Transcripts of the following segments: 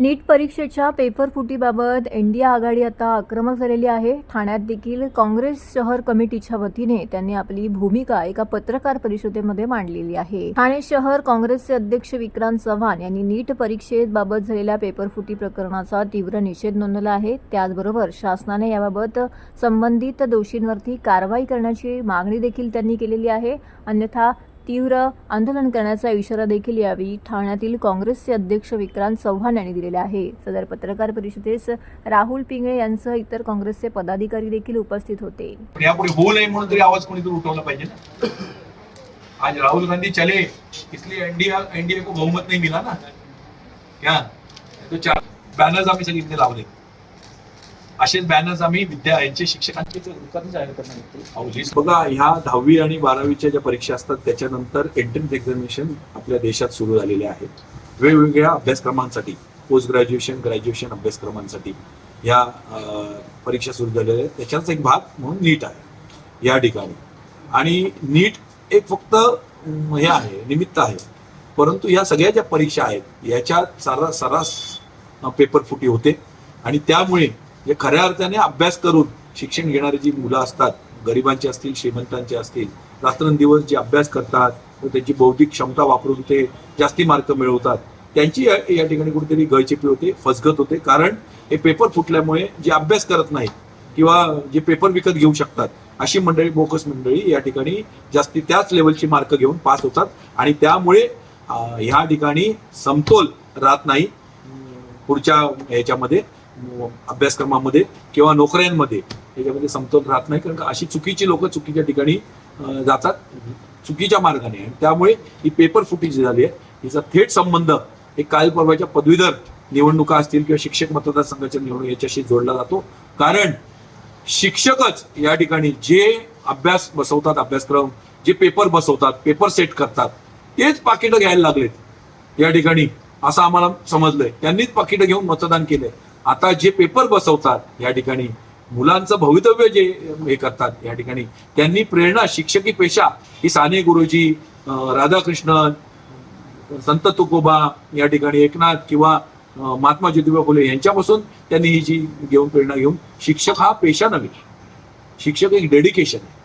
नीट परीक्षेच्या paper फुटीबाबत India आघाडी आता आक्रमक झालेली आहे. ठाण्यात देखील काँग्रेस शहर कमिटीच्या वतीने त्यांनी आपली भूमिका एका पत्रकार परिषदेमध्ये मांडलेली आहे. ठाणे शहर काँग्रेसचे अध्यक्ष विक्रांत चव्हाण यांनी नीट परीक्षेबाबत झालेल्या पेपर फुटी प्रकरणाचा तीव्र निषेध नोंदवला आहे. त्याचबरोबर शासनाने याबाबत संबंधित दोषींवरती कारवाई करण्याची मागणी देखील त्यांनी केलेली आहे. अन्यथा तीव्र आंदोलन करण्याचा इशारा देखील यावेळी ठाण्यातील काँग्रेसचे अध्यक्ष विक्रांत चव्हाण यांनी दिलेला आहे. सदर पत्रकार परिषदेस राहुल पिंगळे यांसह इतर काँग्रेसचे पदाधिकारी देखील उपस्थित होते. यापुढे होऊ नये म्हणून तरी आवाज कोणीतरी उठवला पाहिजे आज राहुल गांधी चले इसलिए एनडीए एनडीए को बहुमत नहीं मिला ना? क्या तो चार बॅनर्स आम्ही सगळे लावले असेच बॅनर्स आम्ही विद्या यांचे शिक्षकांचे जाहीर करणार बघा ह्या दहावी आणि बारावीच्या ज्या परीक्षा असतात त्याच्यानंतर एंट्रन्स एक्झामिनेशन आपल्या देशात सुरू झालेले आहेत वेगवेगळ्या अभ्यासक्रमांसाठी पोस्ट ग्रॅज्युएशन ग्रॅज्युएशन अभ्यासक्रमांसाठी ह्या परीक्षा सुरू झालेल्या आहेत. त्याच्याच एक भाग म्हणून नीट आहे या ठिकाणी. आणि नीट एक फक्त हे आहे निमित्त आहे. परंतु या सगळ्या ज्या परीक्षा आहेत याच्यात सर्रास सर्रास पेपर फुटी होते. आणि त्यामुळे जे खऱ्या अर्थाने अभ्यास करून शिक्षण घेणारी जी मुलं असतात गरिबांचे असतील श्रीमंतांचे असतील रात्रंदिवस जे अभ्यास करतात व त्यांची बौद्धिक क्षमता वापरून ते जास्ती मार्क मिळवतात त्यांची या ठिकाणी कुठेतरी गळचेपी होते फसगत होते. कारण हे पेपर फुटल्यामुळे जे अभ्यास करत नाहीत किंवा जे पेपर विकत घेऊ शकतात अशी मंडळी बोकस मंडळी या ठिकाणी जास्ती त्याच लेवलची मार्क घेऊन पास होतात. आणि त्यामुळे ह्या ठिकाणी समतोल राहत नाही पुढच्या ह्याच्यामध्ये. अभ्यासक्रमामध्ये किंवा नोकऱ्यांमध्ये. याच्यामध्ये समतोल राहत नाही कारण अशी चुकीची लोक चुकीच्या ठिकाणी जातात. चुकीच्या मार्गाने आणि त्यामुळे ही पेपर फुटी जी झाली आहे. हिचा थेट संबंध एक काल परवाच्या पदवीधर निवडणुका असतील किंवा शिक्षक मतदारसंघाच्या निवडणूक याच्याशी जोडला जातो. कारण शिक्षकच या ठिकाणी जे अभ्यास बसवतात अभ्यासक्रम जे पेपर बसवतात पेपर सेट करतात तेच पाकिटं घ्यायला लागलेत. या ठिकाणी असं आम्हाला समजलंय. त्यांनीच पाकिटं घेऊन मतदान केलंय. आता जे पेपर बसवतात या ठिकाणी मुलांचं भवितव्य जे हे करतात या ठिकाणी त्यांनी प्रेरणा शिक्षकी पेशा ही साने गुरुजी राधाकृष्ण राधाकृष्णन संत तुकोबा या ठिकाणी एकनाथ किंवा महात्मा ज्योतिबा फुले यांच्यापासून त्यांनी ही जी घेऊन प्रेरणा घेऊन शिक्षक हा पेशा नव्हे. शिक्षक एक डेडिकेशन आहे.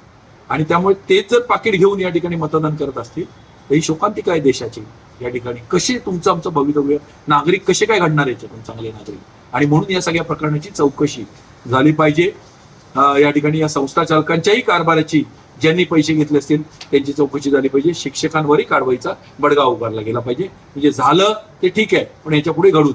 आणि त्यामुळे तेच जर पाकिट घेऊन या ठिकाणी मतदान करत असतील तर ही शोकांतिका आहे देशाची? या ठिकाणी कसे तुमचं आमचं भवितव्य? नागरिक कसे काय घडणार याच्यातून? चांगले नागरिक. आणि म्हणून या सगळ्या प्रकरणाची चौकशी झाली पाहिजे. या ठिकाणी या संस्था चालकांच्याही कारभाराची ज्यांनी पैसे घेतले असतील त्यांची चौकशी झाली पाहिजे. शिक्षकांवरही कारवाईचा बडगा उभारला गेला पाहिजे. म्हणजे झालं ते ठीक आहे पण याच्यापुढे घडू